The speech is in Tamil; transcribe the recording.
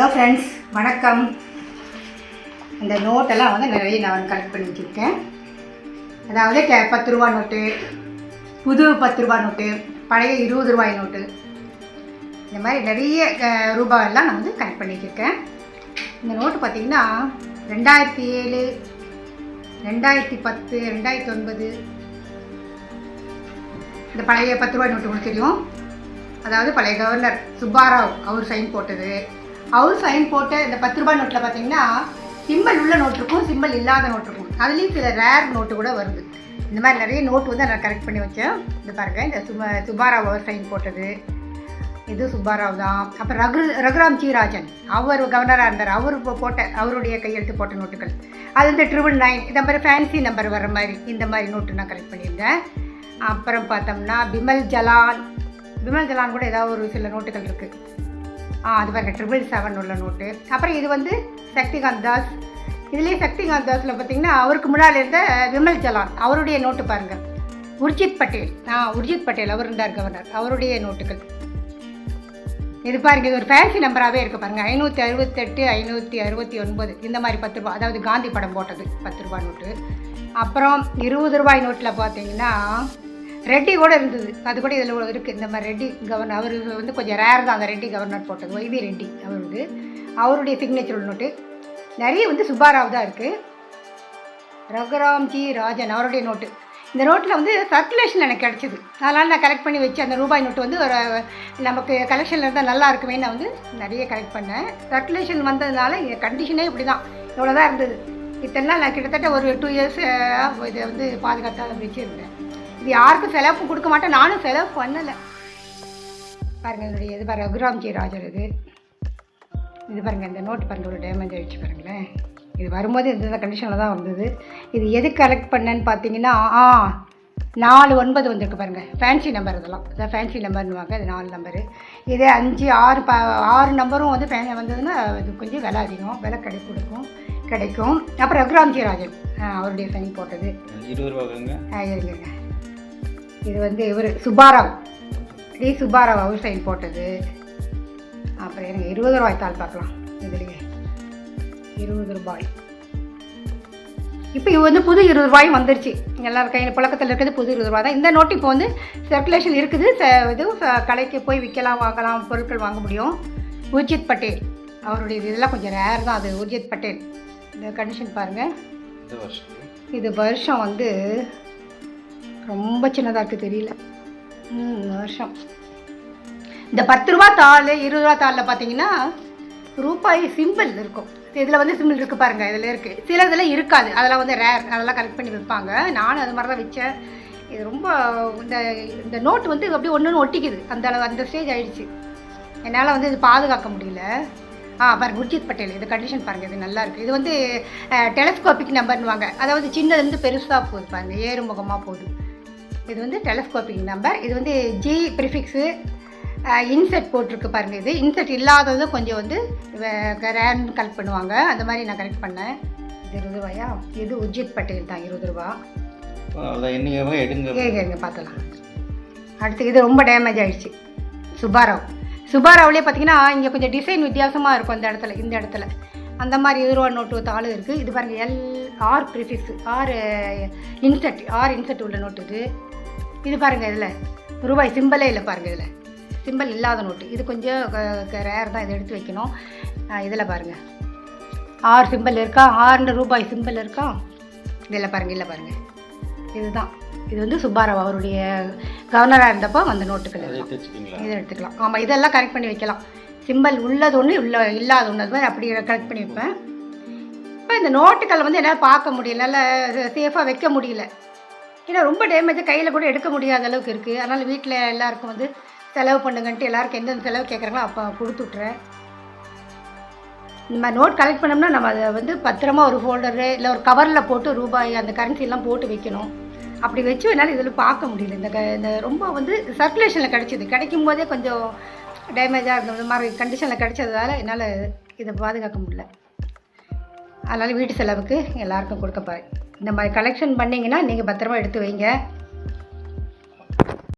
ஹலோ ஃப்ரெண்ட்ஸ் வணக்கம். இந்த நோட்டெல்லாம் வந்து நிறைய நான் கலெக்ட் பண்ணி வச்சுருக்கேன் அதாவது கே பத்து ரூபா நோட்டு புது பத்து ரூபா நோட்டு பழைய இருபது ரூபாய் நோட்டு இந்த மாதிரி நிறைய ரூபாயெல்லாம் நான் வந்து கலெக்ட் பண்ணி வச்சுருக்கேன் இந்த நோட்டு பார்த்திங்கன்னா ரெண்டாயிரத்தி ஏழு ரெண்டாயிரத்தி பத்து ரெண்டாயிரத்தி ஒன்பது. இந்த பழைய பத்து ரூபாய் நோட்டு உங்களுக்கு தெரியும். அதாவது பழைய கவர்னர் சுப்பாராவ் அவர் சைன் போட்டது. அவர் சைன் போட்ட இந்த பத்து ரூபாய் நோட்டில் பார்த்தீங்கன்னா சிம்பிள் உள்ள நோட் இருக்கும் சிம்பிள் இல்லாத நோட் இருக்கும் அதுலேயும் சில ரேர் நோட்டு கூட வருது. இந்த மாதிரி நிறைய நோட் வந்து நான் கரெக்ட் பண்ணி வச்சேன். இது பாருங்கள் இந்த சுப சுபாராவ் அவர் சைன் போட்டது. இது சுப்பாராவ் தான். அப்புறம் ரகு ரகுராம் ஜீராஜன் அவர் கவர்னராக இருந்தார். அவர் போட்ட அவருடைய கையெழுத்து போட்ட நோட்டுகள். அது இந்த ட்ரிபிள் நைன் இந்த மாதிரி ஃபேன்சி நம்பர் வர மாதிரி இந்த மாதிரி நோட்டு நான் கலெக்ட் பண்ணியிருந்தேன். அப்புறம் பார்த்தோம்னா பிமல் ஜலான் பிமல் ஜலான் கூட ஏதாவது ஒரு சில நோட்டுகள் இருக்குது அது பாருங்கள் ட்ரிபிள் செவன் உள்ள நோட்டு அப்புறம் இது வந்து சக்திகாந்த் தாஸ். இதுலேயே சக்திகாந்த் தாஸில் பார்த்தீங்கன்னா அவருக்கு முன்னால் இருந்த விமல் ஜலான் அவருடைய நோட்டு பாருங்கள் உர்ஜித் பட்டேல். ஆ உர்ஜித் பட்டேல் அவர் இருந்தார் கவர்னர். அவருடைய நோட்டுகள் இது பாருங்க இது ஒரு ஃபேன்சி நம்பராகவே இருக்குது பாருங்கள் ஐநூற்றி அறுபத்தெட்டு ஐநூற்றி அறுபத்தி ஒன்பது இந்த மாதிரி பத்து ரூபா அதாவது காந்தி படம் போட்டது பத்து ரூபாய் நோட்டு அப்புறம் இருபது ரூபாய் நோட்டில் பார்த்தீங்கன்னா ரெட்டி கூட இருந்தது. அது கூட இதில் இருக்குது இந்த மாதிரி ரெட்டி கவர்னர் அவர் வந்து கொஞ்சம் ரேர் தான். அந்த ரெட்டி கவர்னர் போட்டது. ஒய்வி ரெட்டி அவருக்கு அவருடைய சிக்னேச்சர் நோட்டு. நிறைய வந்து சுப்பாராவ் தான் இருக்குது ரகுராம்ஜி ராஜன் அவருடைய நோட்டு. இந்த நோட்டில் வந்து சர்க்குலேஷன் எனக்கு கிடச்சிது. அதனால் நான் கலெக்ட் பண்ணி வச்சு அந்த ரூபாய் நோட்டு வந்து ஒரு நமக்கு கலெக்ஷனில் இருந்தால் நல்லா இருக்குமே நான் வந்து நிறைய கலெக்ட் பண்ணேன். சர்க்குலேஷன் வந்ததுனால என் கண்டிஷனே இப்படி தான் இவ்வளோ தான் இருந்தது. இத்தனை நாள் நான் கிட்டத்தட்ட ஒரு டூ இயர்ஸ் இதை வந்து பாதுகாத்தால் வச்சுருந்தேன். இது யாருக்கும் செலவு கொடுக்க மாட்டேன். நானும் செலவு பண்ணலை. பாருங்கள் என்னுடைய இது பாருங்க ரகுராம்ஜி ராஜர் இது. இது பாருங்கள் இந்த நோட் பாருங்கள் ஒரு டேமேஜ் ஆகிடுச்சு பாருங்களேன். இது வரும்போது இந்த கண்டிஷனில் தான் வந்தது. இது எது கலெக்ட் பண்ணேன்னு பார்த்தீங்கன்னா ஆ நாலு ஒன்பது வந்திருக்கு பாருங்கள் ஃபேன்சி நம்பர் இதெல்லாம். இதான் ஃபேன்சி நம்பர்னுவாங்க இது நாலு நம்பரு இதே அஞ்சு ஆறு ப ஆறு நம்பரும் வந்து ஃபே வந்ததுன்னா இது கொஞ்சம் விலை அதிகம். விலை கிடை கொடுக்கும். கிடைக்கும். அப்புறம் ரகுராம்ஜி ராஜன் அவருடைய சைன் போட்டது. இருபது இருங்க இருங்க. இது வந்து இவர் சுப்பாராவ் டி சுப்பாராவ் அவர் சைன் போட்டது அப்புறம் இருங்க இருபது ரூபாய் தாள் பார்க்கலாம் இதுலேயே. இருபது ரூபாய். இப்போ இது வந்து புது இருபது ரூபாயும் வந்துருச்சு. எல்லார் கையில் புழக்கத்தில் இருக்கிறது புது இருபது ரூபாய் தான். இந்த நோட்டு இப்போ வந்து சர்க்குலேஷன் இருக்குது. இது கடைக்கு போய் விற்கலாம் வாங்கலாம் பொருட்கள் வாங்க முடியும். உர்ஜித் பட்டேல் அவருடைய இது இதெல்லாம் கொஞ்சம் ரேர் தான் அது உர்ஜித் பட்டேல். இந்த கண்டிஷன் பாருங்கள் இது வருஷம் வந்து ரொம்ப சின்னதாக இருக்குது தெரியல வருஷம். இந்த பத்து ரூபா தாள் இருபது ரூபா தாளில் பார்த்தீங்கன்னா ரூபாய் சிம்பிள் இருக்கும். இதில் வந்து சிம்பிள் இருக்குது பாருங்கள் இதில் இருக்குது சில இதில் இருக்காது. அதெல்லாம் வந்து ரேர் அதெல்லாம் கலெக்ட் பண்ணி வைப்பாங்க. நானும் அது மாதிரி தான் வச்சேன். இது ரொம்ப இந்த இந்த நோட்டு வந்து அப்படியே ஒன்று ஒன்று ஒட்டிக்குது. அந்த அளவு அந்த ஸ்டேஜ் ஆகிடுச்சு என்னால் வந்து இது பாதுகாக்க முடியல. ஆ பாருங்க உர்ஜித் பட்டேல் இது கண்டிஷன் பாருங்கள் இது நல்லா இருக்குது இது வந்து டெலஸ்கோபிக் நம்பர்னுவாங்க அதாவது சின்னதுலேருந்து பெருசாக போகுது பாருங்கள் ஏறுமுகமாக போகுது. இது வந்து டெலஸ்கோபிக் நம்பர் இது வந்து ஜி ப்ரிஃபிக்ஸு இன்செட் போட்டிருக்கு பாருங்க இது. இன்செட் இல்லாதது கொஞ்சம் வந்து ரேன் கலெக்ட் பண்ணுவாங்க. அந்த மாதிரி நான் கலெக்ட் பண்ணேன். இது இருபது ரூபாயா? இது உர்ஜித் பட்டேல் தான் இருபது ரூபா. இருங்க பார்த்தலாம் அடுத்து இது ரொம்ப டேமேஜ் ஆயிடுச்சு. சுப்பாராவ் சுப்பாராவ்லேயே பார்த்தீங்கன்னா இங்கே கொஞ்சம் டிசைன் வித்தியாசமாக இருக்கும் இந்த இடத்துல இந்த இடத்துல. அந்த மாதிரி இருபது ரூபா நோட்டு தாள் இருக்குது இது பாருங்கள் L R prefix R inset R inset உள்ள நோட்டு இது. இது பாருங்கள் இதில். ரூபாய் சிம்பிளே இல்லை பாருங்கள் இதில். சிம்பிள் இல்லாத நோட்டு இது கொஞ்சம் ரேர் தான் இதை எடுத்து வைக்கணும். இதில் பாருங்கள் ஆர் சிம்பிள் இருக்கா? ஆறுன்ற ரூபாய் சிம்பிள் இருக்கா? இதில் பாருங்கள் இல்லை பாருங்கள் இதுதான். இது வந்து சுப்பாராவ் அவருடைய கவர்னராக இருந்தப்போ அந்த நோட்டுகள் இதை எடுத்துக்கலாம். ஆமாம் இதெல்லாம் கரெக்ட் பண்ணி வைக்கலாம். சிம்பிள் உள்ளது ஒன்று உள்ள இல்லாத ஒன்று அது மாதிரி அப்படி கரெக்ட் பண்ணி வைப்பேன். இப்போ இந்த நோட்டுகள் வந்து என்னால் பார்க்க முடியல. நல்லா சேஃபாக வைக்க முடியல. ஏன்னா ரொம்ப டேமேஜ் கையில் கூட எடுக்க முடியாத அளவுக்கு இருக்குது அதனால் வீட்டில் எல்லாருக்கும் வந்து செலவு பண்ணுங்கன்ட்டு எல்லாருக்கும் எந்தெந்த செலவு கேட்குறாங்களோ அப்போ கொடுத்து விட்றேன் இந்த மாதிரி நோட் கலெக்ட் பண்ணோம்னா நம்ம அதை வந்து பத்திரமா ஒரு ஃபோல்டரு இல்லை ஒரு கவரில் போட்டு ரூபாய் அந்த கரன்சிலாம் போட்டு வைக்கணும். அப்படி வச்சு என்னால் இதில் பார்க்க முடியல. இந்த க இந்த ரொம்ப வந்து சர்க்குலேஷனில் கிடச்சிது. கிடைக்கும் போதே கொஞ்சம் டேமேஜாக இருந்த இந்த மாதிரி கண்டிஷனில் கிடைச்சதால என்னால் இதை பாதுகாக்க முடியல. அதனால் வீட்டு செலவுக்கு எல்லாருக்கும் கொடுக்க பாரு இந்த மாதிரி கலெக்ஷன் பண்ணிங்கன்னா நீங்கள் பத்திரமா எடுத்து வைங்க.